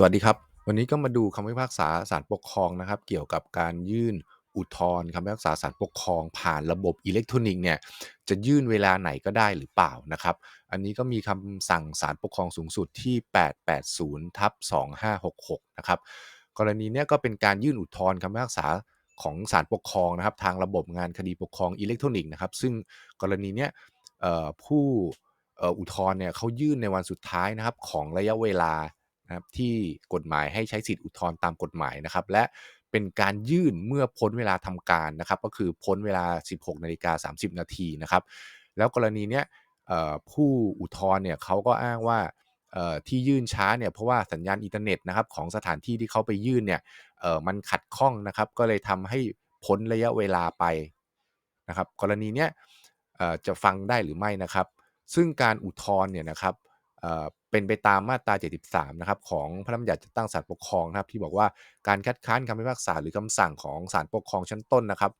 สวัสดีครับ วันนี้ก็มาดูคำพิพากษาศาลปกครองนะครับ เกี่ยวกับการยื่นอุทธรณ์คำพิพากษาศาลปกครอง ผ่านระบบอิเล็กทรอนิกส์เนี่ยจะยื่นเวลาไหนก็ได้หรือเปล่านะครับ อันนี้ก็มีคำสั่งศาลปกครองสูงสุดที่ 880ทับ2566 นะครับ กรณีเนี้ยก็เป็นการยื่นอุทธรณ์คำพิพากษาของศาลปกครองนะครับ ทางระบบงานคดีปกครองอิเล็กทรอนิกส์นะครับ ซึ่งกรณีเนี้ยผู้อุทธรณ์เนี่ยเขายื่นในวันสุดท้ายนะครับของระยะเวลา นะครับที่กฎหมายให้ใช้สิทธิอุทธรณ์ตามกฎหมายนะครับ และเป็นการยื่นเมื่อพ้นเวลาทำการนะครับ ก็คือพ้นเวลา 16นาฬิกา30 นาทีนะครับ แล้วกรณีเนี้ยผู้อุทธรณ์เนี่ยเขาก็อ้างว่าที่ยื่นช้าเนี่ยเพราะว่าสัญญาณอินเทอร์เน็ตนะครับของสถานที่ที่เขาไปยื่นเนี่ยมันขัดข้องนะครับ ก็เลยทำให้พ้นระยะเวลาไปนะครับ กรณีเนี้ยจะฟังได้หรือไม่นะครับ ซึ่งการอุทธรณ์เนี่ยนะครับ เป็นไปตามมาตรา 73 นะครับของพระราชบัญญัติจัดตั้งศาลปกครองนะครับที่บอกว่าการคัดค้านคำพิพากษาหรือคำสั่งของศาลปกครองชั้นต้นนะครับ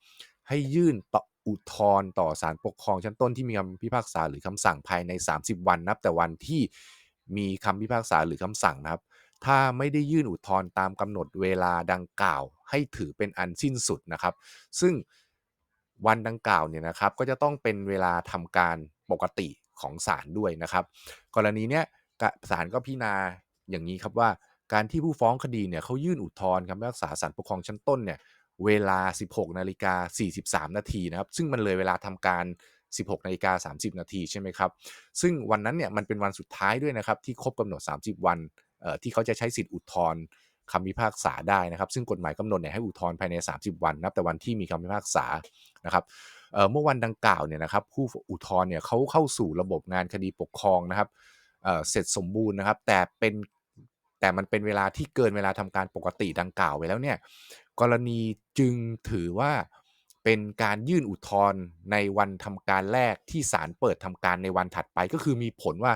ให้ยื่นต่ออุทธรณ์ต่อศาลปกครองชั้นต้นที่มีคำพิพากษาหรือคำสั่งภายใน 30 วันนับแต่วันที่มีคำพิพากษาหรือคำสั่งนะครับ ถ้าไม่ได้ยื่นอุทธรณ์ตามกำหนดเวลาดังกล่าว ให้ถือเป็นอันสิ้นสุดนะครับ ซึ่งวันดังกล่าวเนี่ยนะครับก็จะต้องเป็นเวลาทำการ ปกติของศาลด้วยนะครับ กรณีเนี้ยศาลก็พิจารณาอย่างนี้ครับว่าการที่ผู้ฟ้องคดีเนี่ยเขายื่นอุทธรณ์คำพิพากษาศาลปกครองชั้นต้นเนี่ยเวลา 16นาฬิกา43 นาทีนะครับซึ่งมันเลยเวลาทำการ 16นาฬิกา30 นาทีใช่ไหมครับซึ่งวันนั้นเนี่ยมันเป็นวันสุดท้ายด้วยนะครับที่ครบกำหนด 30 วันที่เขาจะใช้สิทธิ์อุทธรณ์คำพิพากษาได้นะครับ ซึ่งกฎหมายกำหนดเนี่ยให้อุทธรณ์ภายใน 30 วันนับแต่วันที่มีคำพิพากษานะครับ เมื่อวันดังกล่าวเนี่ยนะครับผู้อุทธรณ์เนี่ยเขาเข้าสู่ระบบงานคดีปกครองนะครับเเสร็จสมบูรณ์นะครับ แต่เป็นแต่มันเป็นเวลาที่เกินเวลาทำการปกติดังกล่าวไปแล้วเนี่ยกรณีจึงถือว่าเป็นการยื่นอุทธรณ์ในวันทำการแรกที่ศาลเปิดทำการในวันถัดไป ก็คือมีผลว่า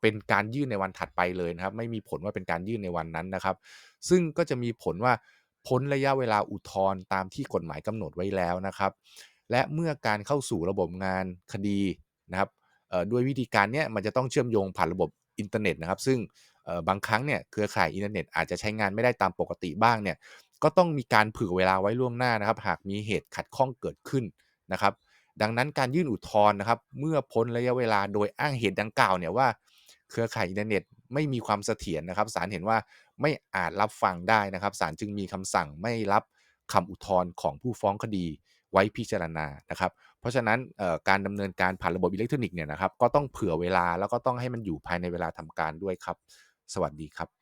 เป็นการยื่นในวันถัดไปเลยนะครับ ไม่มีผลว่าเป็นการยื่นในวันนั้นนะครับ ซึ่งก็จะมีผลว่าพ้นระยะเวลาอุทธรณ์ตามที่กฎหมายกำหนดไว้แล้วนะครับ และเมื่อการเข้าสู่ระบบงานคดีนะครับด้วยวิธีการเนี้ยมันจะต้องเชื่อมโยงผ่านระบบอินเทอร์เน็ตนะครับ ซึ่งบางครั้งเนี่ยเครือข่ายอินเทอร์เน็ตอาจจะใช้งานไม่ได้ตามปกติบ้างเนี่ยก็ต้องมีการเผื่อเวลาไว้ล่วงหน้านะครับ หากมีเหตุขัดข้องเกิดขึ้นนะครับ ดังนั้นการยื่นอุทธรณ์นะครับ เมื่อพ้นระยะเวลาโดยอ้างเหตุดังกล่าวเนี่ยว่า เครือข่ายอินเทอร์เน็ตไม่มีความเสถียรนะครับศาลเห็นว่าไม่อาจรับฟังได้นะครับศาลจึงมีคำสั่งไม่รับคำอุทธรณ์ของผู้ฟ้องคดี ไว้พิจารณานะครับ เพราะฉะนั้นการดำเนินการผ่านระบบอิเล็กทรอนิกส์เนี่ยนะครับก็ต้องเผื่อเวลาแล้วก็ต้องให้มันอยู่ภายในเวลาทำการด้วยครับ สวัสดีครับ